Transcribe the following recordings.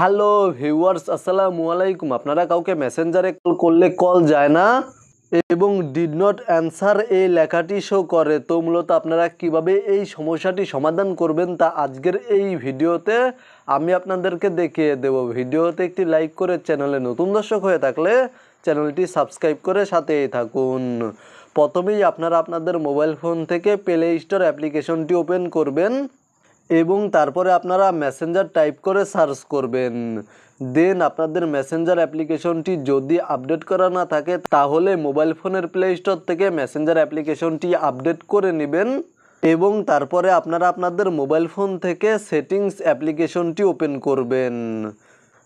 Hello viewers, আসসালামু আলাইকুম। আপনারা কাউকে মেসেঞ্জারে কল করলে কল যায় না এবং ডিড নট অ্যান্সার এই লেখাটি শো করে। তো মূলত আপনারা কীভাবে এই সমস্যাটি সমাধান করবেন তা আজকের এই ভিডিওতে আমি আপনাদেরকে দেখিয়ে দেব। ভিডিওতে একটি লাইক করে চ্যানেলে নতুন দর্শক হয়ে থাকলে চ্যানেলটি সাবস্ক্রাইব করে সাথেই থাকুন। প্রথমেই আপনারা আপনাদের মোবাইল ফোন থেকে প্লে স্টোর অ্যাপ্লিকেশনটি ওপেন করবেন। এবং তারপরে আপনারা মেসেঞ্জার টাইপ করে সার্চ করবেন। দেন আপনাদের মেসেঞ্জার অ্যাপ্লিকেশনটি যদি আপডেট করা না থাকে, তাহলে মোবাইল ফোনের প্লে স্টোর থেকে মেসেঞ্জার অ্যাপ্লিকেশনটি আপডেট করে নেবেন এবং তারপরে আপনারা আপনাদের মোবাইল ফোন থেকে সেটিংস অ্যাপ্লিকেশনটি ওপেন করবেন।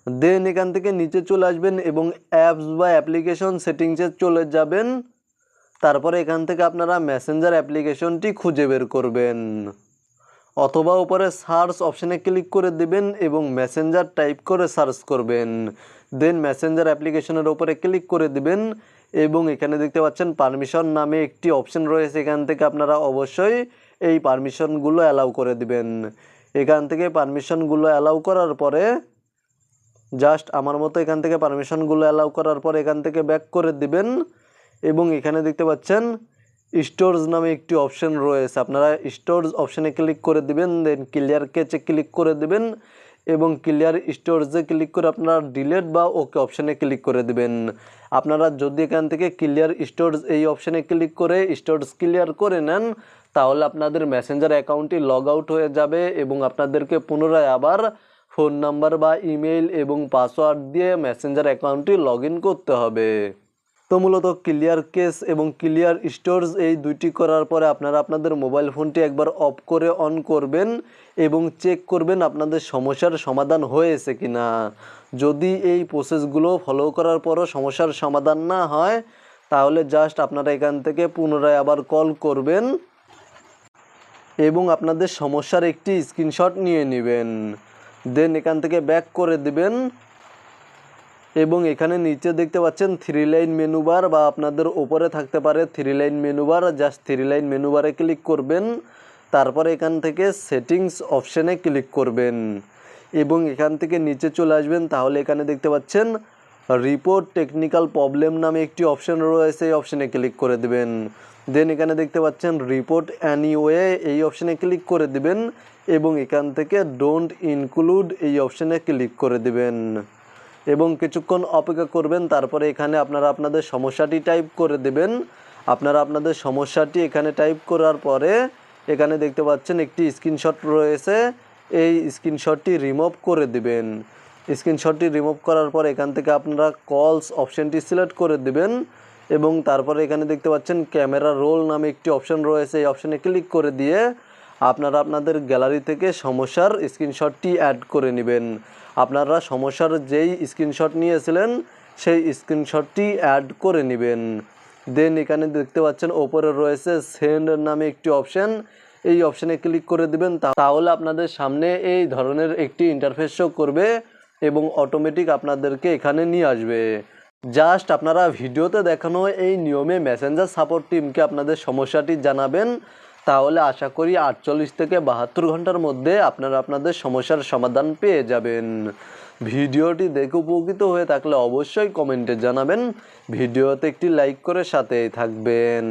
দেন এখান থেকে নিচে চলে আসবেন এবং অ্যাপস বা অ্যাপ্লিকেশন সেটিংসে চলে যাবেন। তারপরে এখান থেকে আপনারা মেসেঞ্জার অ্যাপ্লিকেশনটি খুঁজে বের করবেন। অথবা উপরে সার্চ অপশানে ক্লিক করে দিবেন এবং মেসেঞ্জার টাইপ করে সার্চ করবেন। দেন মেসেঞ্জার অ্যাপ্লিকেশনের উপরে ক্লিক করে দিবেন এবং এখানে দেখতে পাচ্ছেন পারমিশন নামে একটি অপশন রয়েছে। এখান থেকে আপনারা অবশ্যই এই পারমিশনগুলো অ্যালাউ করে দিবেন। এখান থেকে পারমিশনগুলো অ্যালাউ করার পরে জাস্ট আমার মতো এখান থেকে পারমিশনগুলো অ্যালাউ করার পর এখান থেকে ব্যাক করে দিবেন এবং এখানে দেখতে পাচ্ছেন স্টোরস নামে একটি অপশন রয়েছে। আপনারা স্টোরস অপশানে ক্লিক করে দিবেন দেন ক্লিয়ার কেচে ক্লিক করে দিবেন এবং ক্লিয়ার স্টোরসে ক্লিক করে আপনারা ডিলেট বা ওকে অপশানে ক্লিক করে দিবেন। আপনারা যদি এখান থেকে ক্লিয়ার স্টোরস এই অপশানে ক্লিক করে স্টোরস ক্লিয়ার করে নেন, তাহলে আপনাদের মেসেঞ্জার অ্যাকাউন্টটি লগ আউট হয়ে যাবে এবং আপনাদেরকে পুনরায় আবার ফোন নাম্বার বা ইমেল এবং পাসওয়ার্ড দিয়ে মেসেঞ্জার অ্যাকাউন্টটি লগ করতে হবে। তো মূলত ক্লিয়ার কেস এবং ক্লিয়ার স্টোরস এই দুইটি করার পরে আপনারা আপনাদের মোবাইল ফোনটি একবার অফ করে অন করবেন এবং চেক করবেন আপনাদের সমস্যার সমাধান হয়েছে কি না যদি এই প্রসেসগুলো ফলো করার পরও সমস্যার সমাধান না হয়, তাহলে জাস্ট আপনারা এখান থেকে পুনরায় আবার কল করবেন এবং আপনাদের সমস্যার একটি স্ক্রিনশট নিয়ে নেবেন। দেন এখান থেকে ব্যাক করে দিবেন। এবং এখানে নিচে দেখতে পাচ্ছেন থ্রি লাইন মেনু বার বা আপনাদের ওপরে থাকতে পারে three line menu bar just three line menu বারে ক্লিক করবেন। তারপরে এখান থেকে সেটিংস অপশানে ক্লিক করবেন। এবং এখান থেকে নিচে চলে আসবেন, তাহলে এখানে দেখতে পাচ্ছেন রিপোর্ট টেকনিক্যাল প্রবলেম নামে একটি অপশান রয়েছে, এই অপশানে ক্লিক করে দেবেন। দেন এখানে দেখতে পাচ্ছেন রিপোর্ট অ্যানিওয়ে এই অপশানে ক্লিক করে দেবেন এবং এখান থেকে ডোন্ট ইনক্লুড এই অপশানে ক্লিক করে দিবেন। এবং কিছুক্ষণ অপেক্ষা করবেন, তারপরে এখানে আপনারা আপনাদের সমস্যাটি টাইপ করে দেবেন। আপনারা আপনাদের সমস্যাটি এখানে টাইপ করার পরে এখানে দেখতে পাচ্ছেন একটি স্ক্রিনশট রয়েছে। এই স্ক্রিনশটটি রিমুভ করে দিবেন। স্ক্রিনশটটি রিমুভ করার পর এখান থেকে আপনারা কলস অপশানটি সিলেক্ট করে দিবেন এবং তারপরে এখানে দেখতে পাচ্ছেন ক্যামেরা রোল নামে একটি অপশান রয়েছে। এই অপশানে ক্লিক করে দিয়ে আপনারা আপনাদের গ্যালারি থেকে সমস্যার স্ক্রিনশটটি অ্যাড করে নেবেন। আপনারা সমস্যার যেই স্ক্রিনশট নিয়েছিলেন, সেই স্ক্রিনশটটি অ্যাড করে নেবেন। দেন এখানে দেখতে পাচ্ছেন, ওপরে রয়েছে সেন্ড নামে একটি অপশান এই অপশানে ক্লিক করে দিবেন তাহলে আপনাদের সামনে এই ধরনের একটি ইন্টারফেস শো করবে এবং অটোমেটিক আপনাদেরকে এখানে নিয়ে আসবে। জাস্ট আপনারা ভিডিওতে দেখানো এই নিয়মে মেসেঞ্জার সাপোর্ট টিমকে আপনাদের সমস্যাটি জানাবেন। তাহলে আশা করি আটচল্লিশ থেকে বাহাত্তর ঘণ্টার মধ্যে আপনারা আপনাদের সমস্যার সমাধান পেয়ে যাবেন। ভিডিওটি দেখে উপকৃত হয়ে থাকলে অবশ্যই কমেন্টে জানাবেন। ভিডিওতে একটি লাইক করে সাথেই থাকবেন।